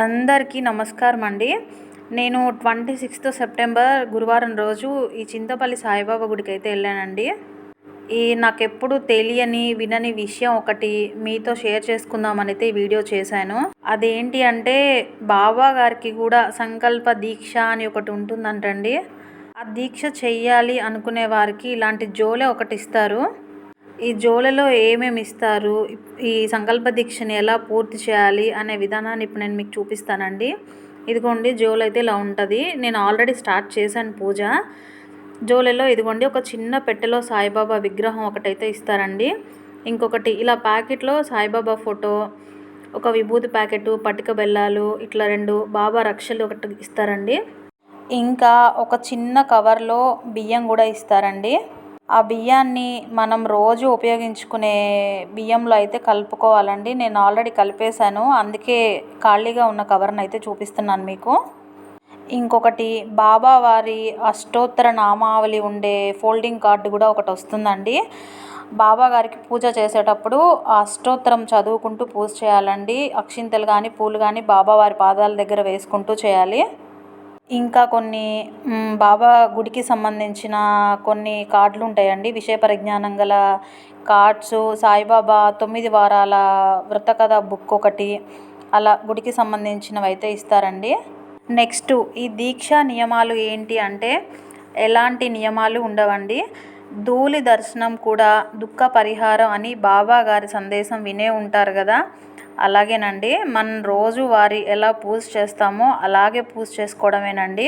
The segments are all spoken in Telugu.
అందరికీ నమస్కారం అండి. నేను ట్వంటీ సిక్స్త్ సెప్టెంబర్ గురువారం రోజు ఈ చింతపల్లి సాయిబాబా గుడికి అయితే వెళ్ళానండి. ఈ నాకెప్పుడు తెలియని వినని విషయం ఒకటి మీతో షేర్ చేసుకుందామని అయితే ఈ వీడియో చేశాను. అదేంటి అంటే బాబా గారికి కూడా సంకల్ప దీక్ష అని ఒకటి ఉంటుందంటండి. ఆ దీక్ష చెయ్యాలి అనుకునే వారికి ఇలాంటి జోలే ఒకటి ఇస్తారు. ఈ జోలలో ఏమేమి ఇస్తారు? ఈ సంకల్ప దీక్షని ఎలా పూర్తి చేయాలి అనే విధానాన్ని ఇప్పుడు నేను మీకు చూపిస్తానండి. ఇదిగోండి జోలు అయితే ఇలా ఉంటుంది. నేను ఆల్రెడీ స్టార్ట్ చేశాను పూజ. జోలలో ఇదిగోండి ఒక చిన్న పెట్టెలో సాయిబాబా విగ్రహం ఒకటైతే ఇస్తారండి. ఇంకొకటి ఇలా ప్యాకెట్లో సాయిబాబా ఫోటో ఒక విభూతి ప్యాకెట్ పటిక బెల్లాలు ఇట్లా రెండు బాబా రక్షలు ఒకటి ఇస్తారండి. ఇంకా ఒక చిన్న కవర్లో బియ్యం కూడా ఇస్తారండి. ఆ బియ్యాన్ని మనం రోజు ఉపయోగించుకునే బియ్యంలో అయితే కలుపుకోవాలండి. నేను ఆల్రెడీ కలిపేశాను. అందుకే ఖాళీగా ఉన్న కవర్ని అయితే చూపిస్తున్నాను మీకు. ఇంకొకటి బాబా వారి అష్టోత్తర నామావళి ఉండే ఫోల్డింగ్ కార్డు కూడా ఒకటి వస్తుందండి. బాబా గారికి పూజ చేసేటప్పుడు అష్టోత్తరం చదువుకుంటూ పూజ చేయాలండి. అక్షింతలు కానీ పూలు కానీ బాబా వారి పాదాల దగ్గర వేసుకుంటూ చేయాలి. ఇంకా కొన్ని బాబా గుడికి సంబంధించిన కొన్ని కార్డులు ఉంటాయండి విషయ పరిజ్ఞానం గల కార్డ్స్ సాయిబాబా తొమ్మిది వారాల వ్రత కథ బుక్ ఒకటి అలా గుడికి సంబంధించినవి అయితే ఇస్తారండి. నెక్స్ట్ ఈ దీక్ష నియమాలు ఏంటి అంటే ఎలాంటి నియమాలు ఉండవండి? ధూళి దర్శనం కూడా దుఃఖ పరిహారం అని బాబా గారి సందేశం వినే ఉంటారు కదా. అలాగేనండి మనం రోజు వారి ఎలా పూజ చేస్తామో అలాగే పూజ చేసుకోవడమేనండి.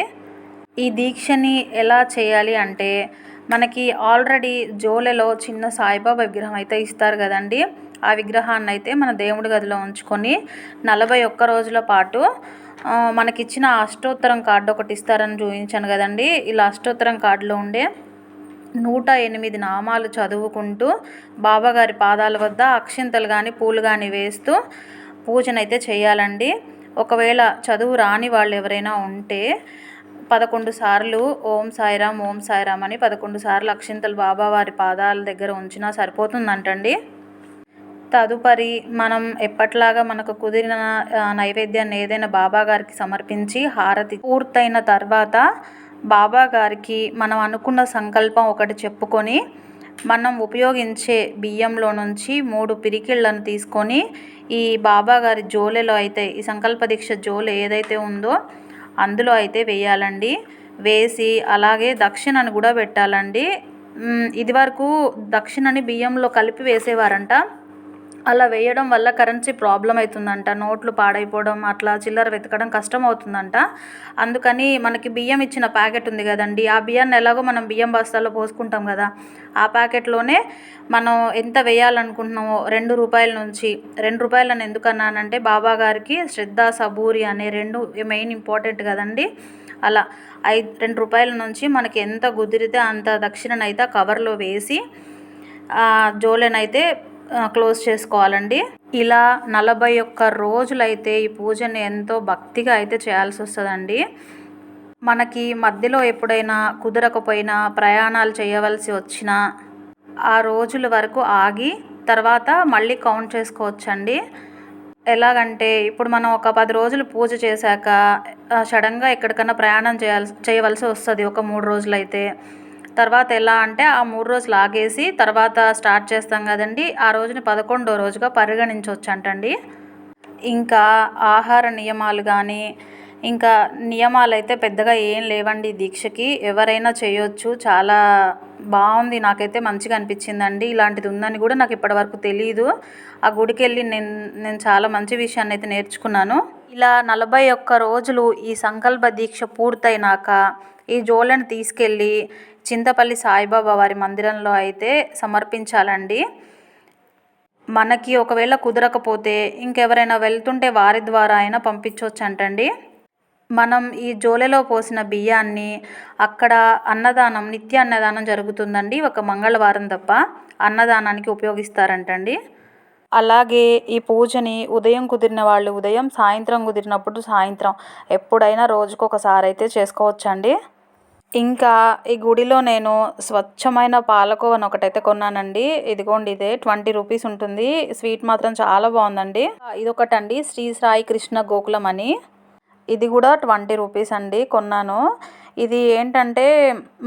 ఈ దీక్షని ఎలా చేయాలి అంటే మనకి ఆల్రెడీ జోలెలో చిన్న సాయిబాబా విగ్రహం అయితే ఇస్తారు కదండి. ఆ విగ్రహాన్ని అయితే మన దేవుడి గదిలో ఉంచుకొని నలభై ఒక్క రోజుల పాటు మనకిచ్చిన అష్టోత్తరం కార్డు ఒకటి ఇస్తారని చూపించాను కదండి. ఇలా అష్టోత్తరం కార్డులో ఉండే నూట ఎనిమిది నామాలు చదువుకుంటూ బాబాగారి పాదాల వద్ద అక్షింతలు కానీ పూలు కానీ వేస్తూ పూజనైతే చేయాలండి. ఒకవేళ చదువు రాని వాళ్ళు ఎవరైనా ఉంటే పదకొండు సార్లు ఓం సాయిరామ్ ఓం సాయిరామ్ అని పదకొండు సార్లు అక్షింతలు బాబావారి పాదాల దగ్గర ఉంచినా సరిపోతుందంటండి. తదుపరి మనం ఎప్పట్లాగా మనకు కుదిరిన నైవేద్యాన్ని ఏదైనా బాబాగారికి సమర్పించి హారతి పూర్తయిన తర్వాత బాబా గారికి మనం అనుకున్న సంకల్పం ఒకటి చెప్పుకొని మనం ఉపయోగించే బియ్యంలో నుంచి మూడు పిరికిళ్ళను తీసుకొని ఈ బాబా గారి జోలెలో అయితే ఈ సంకల్ప దీక్ష జోలె ఏదైతే ఉందో అందులో అయితే వేయాలండి. వేసి అలాగే దక్షిణను కూడా పెట్టాలండి. ఇదివరకు దక్షిణని బియ్యంలో కలిపి వేసేవారంట. అలా వేయడం వల్ల కరెన్సీ ప్రాబ్లం అవుతుందంట. నోట్లు పాడైపోవడం అట్లా చిల్లర వెతకడం కష్టం అవుతుందంట. అందుకని మనకి బియ్యం ఇచ్చిన ప్యాకెట్ ఉంది కదండి ఆ బియ్యాన్ని ఎలాగో మనం బియ్యం బస్తాల్లో పోసుకుంటాం కదా ఆ ప్యాకెట్లోనే మనం ఎంత వేయాలనుకుంటున్నామో రెండు రూపాయల నుంచి రెండు రూపాయలను ఎందుకన్నానంటే బాబా గారికి శ్రద్ధ సబూరి అనే రెండు మెయిన్ ఇంపార్టెంట్ కదండి. అలా ఐదు రెండు రూపాయల నుంచి మనకి ఎంత కుదిరితే అంత దక్షిణనైతే కవర్లో వేసి జోలెనైతే క్లోజ్ చేసుకోవాలండి. ఇలా నలభై ఒక్క రోజులైతే ఈ పూజని ఎంతో భక్తిగా అయితే చేయాల్సి వస్తుందండి. మనకి మధ్యలో ఎప్పుడైనా కుదరకపోయినా ప్రయాణాలు చేయవలసి వచ్చినా ఆ రోజుల వరకు ఆగి తర్వాత మళ్ళీ కౌంట్ చేసుకోవచ్చండి. ఎలాగంటే ఇప్పుడు మనం ఒక పది రోజులు పూజ చేశాక సడన్గా ఎక్కడికన్నా ప్రయాణం చేయాల్సి చేయవలసి వస్తుంది ఒక మూడు రోజులైతే. తర్వాత ఎలా అంటే ఆ మూడు రోజులు ఆగేసి తర్వాత స్టార్ట్ చేస్తాం కదండి. ఆ రోజుని పదకొండో రోజుగా పరిగణించవచ్చు అంటండి ఇంకా ఆహార నియమాలు కానీ ఇంకా నియమాలు అయితే పెద్దగా ఏం లేవండి దీక్షకి. ఎవరైనా చేయొచ్చు. చాలా బాగుంది నాకైతే మంచిగా అనిపించిందండి. ఇలాంటిది ఉందని కూడా నాకు ఇప్పటివరకు తెలియదు ఆ గుడికి వెళ్ళి నేను నేను చాలా మంచి విషయాన్ని అయితే నేర్చుకున్నాను. ఇలా నలభై ఒక్క రోజులు ఈ సంకల్ప దీక్ష పూర్తయినాక ఈ జోలను తీసుకెళ్ళి చింతపల్లి సాయిబాబా వారి మందిరంలో అయితే సమర్పించాలండి. మనకి ఒకవేళ కుదరకపోతే ఇంకెవరైనా వెళ్తుంటే వారి ద్వారా అయినా పంపించవచ్చు అంటండి మనం ఈ జోలెలో పోసిన బియ్యాన్ని అక్కడ అన్నదానం నిత్య అన్నదానం జరుగుతుందండి. ఒక మంగళవారం తప్ప అన్నదానానికి ఉపయోగిస్తారంటండి. అలాగే ఈ పూజని ఉదయం కుదిరిన వాళ్ళు ఉదయం సాయంత్రం కుదిరినప్పుడు సాయంత్రం ఎప్పుడైనా రోజుకు ఒకసారి అయితే చేసుకోవచ్చండి. ఇంకా ఈ గుడిలో నేను స్వచ్ఛమైన పాలకోవని ఒకటైతే కొన్నానండి. ఇదిగోండి ఇదే ట్వంటీ రూపీస్ ఉంటుంది. స్వీట్ మాత్రం చాలా బాగుందండి. ఇదొకటండి శ్రీ సాయి కృష్ణ గోకులం అని. ఇది కూడా ట్వంటీ రూపీస్ అండి కొన్నాను. ఇది ఏంటంటే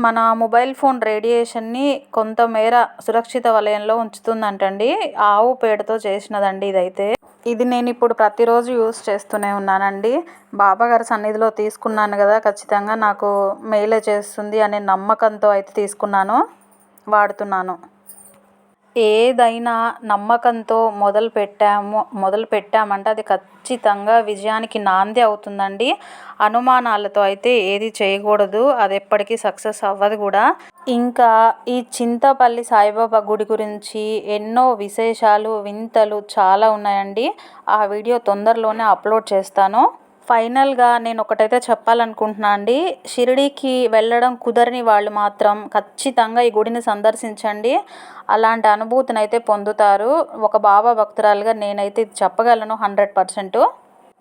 మన మొబైల్ ఫోన్ రేడియేషన్ని కొంతమేర సురక్షిత వలయంలో ఉంచుతుందంటండి. ఆవు పేడతో చేసినదండి ఇదైతే. ఇది నేను ఇప్పుడు ప్రతిరోజు యూస్ చేస్తూనే ఉన్నానండి. బాబాగారి సన్నిధిలో తీసుకున్నాను కదా ఖచ్చితంగా నాకు మేలే చేస్తుంది అనే నమ్మకంతో అయితే తీసుకున్నాను వాడుతున్నాను. ఏదైనా నమ్మకంతో మొదలు పెట్టాము మొదలు పెట్టామంటే అది ఖచ్చితంగా విజయానికి నాంది అవుతుందండి. అనుమానాలతో అయితే ఏది చేయకూడదు అది ఎప్పటికీ సక్సెస్ అవ్వదు కూడా. ఇంకా ఈ చింతపల్లి సాయిబాబా గుడి గురించి ఎన్నో విశేషాలు వింతలు చాలా ఉన్నాయండి. ఆ వీడియో తొందరలోనే అప్లోడ్ చేస్తాను. ఫైనల్గా నేను ఒకటైతే చెప్పాలనుకుంటున్నా అండి. షిరిడీకి వెళ్ళడం కుదరని వాళ్ళు మాత్రం ఖచ్చితంగా ఈ గుడిని సందర్శించండి. అలాంటి అనుభూతిని అయితే పొందుతారు. ఒక బాబా భక్తురాలుగా నేనైతే ఇది చెప్పగలను హండ్రెడ్ పర్సెంట్.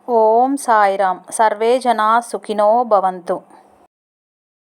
ఓం సాయిరామ్. సర్వే జనా సుఖినో భవంతు.